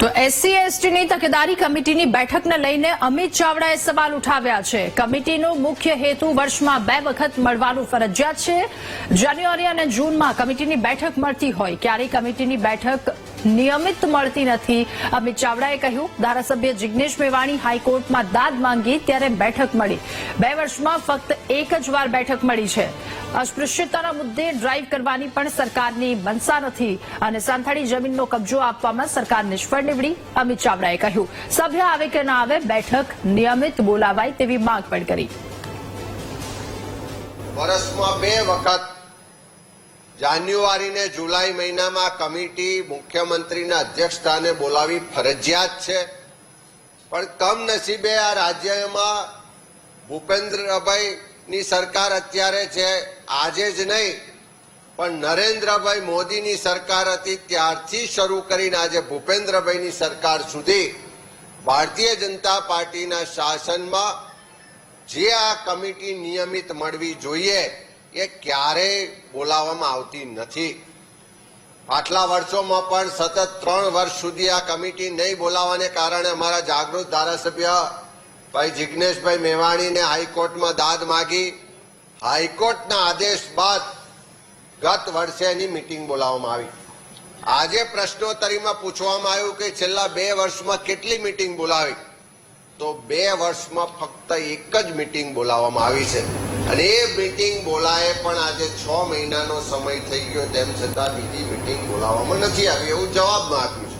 તો એસસી એસટીની તકેદારી કમિટીની બેઠકને લઈને અમિત ચાવડાએ સવાલ ઉઠાવ્યા છે. કમિટીનો મુખ્ય હેતુ વર્ષમાં બે વખત મળવાનું ફરજિયાત છે. જાન્યુઆરી અને જૂનમાં કમિટીની બેઠક મળતી હોય, ક્યારેય કમિટીની બેઠક નિયમિત મળતી નથી. અમિત ચાવડાએ કહ્યું, ધારાસભ્ય જિજ્ઞેશ મેવાણી હાઈકોર્ટમાં દાદ માંગી ત્યારે બેઠક મળી. બે વર્ષમાં ફક્ત એક જ વાર બેઠક મળી છે. અસ્પૃશ્યતાના મુદ્દે ડ્રાઈવ કરવાની પણ સરકારની મનસા નથી અને સંથાળી જમીનનો કબજો આપવામાં સરકાર નિષ્ફળ નીવડી, અમિત ચાવડાએ કહ્યું. સભ્ય આવે કે ના આવે, બેઠક નિયમિત બોલાવાય તેવી માંગ પણ કરી. વર્ષમાં બે વખત જાન્યુઆરી ને જુલાઈ મહિનામાં કમિટી મુખ્યમંત્રીના અધ્યક્ષસ્થાને બોલાવી ફરજિયાત છે. પણ કમનસીબે આ રાજ્યમાં ભૂપેન્દ્રભાઈની સરકાર અત્યારે છે, આજે જ નહીં, પણ નરેન્દ્રભાઈ મોદીની સરકાર હતી ત્યારથી શરૂ કરીને આજે ભૂપેન્દ્રભાઈની સરકાર સુધી ભારતીય જનતા પાર્ટીના શાસનમાં જે આ કમિટી નિયમિત મળવી જોઈએ એ ક્યારેય બોલાવવામાં આવતી નથી. આટલા વર્ષોમાં પણ સતત ત્રણ વર્ષ સુધી આ કમિટી નહીં બોલાવાને કારણે અમારા જાગૃત ધારાસભ્ય ભાઈ જિગ્નેશભાઈ મેવાણીને હાઈકોર્ટમાં દાદ માગી. હાઈકોર્ટના આદેશ બાદ ગત વર્ષે એની મિટિંગ બોલાવવામાં આવી. આજે પ્રશ્નોત્તરીમાં પૂછવામાં આવ્યું કે છેલ્લા બે વર્ષમાં કેટલી મિટિંગ બોલાવી? તો બે વર્ષમાં ફક્ત એક જ મિટિંગ બોલાવવામાં આવી છે. અને એ મિટિંગ બોલાય પણ આજે છ મહિનાનો સમય થઈ ગયો, તેમ છતાં બીજી મિટિંગ બોલાવવામાં નથી આવી. એવું જવાબમાં આપ્યું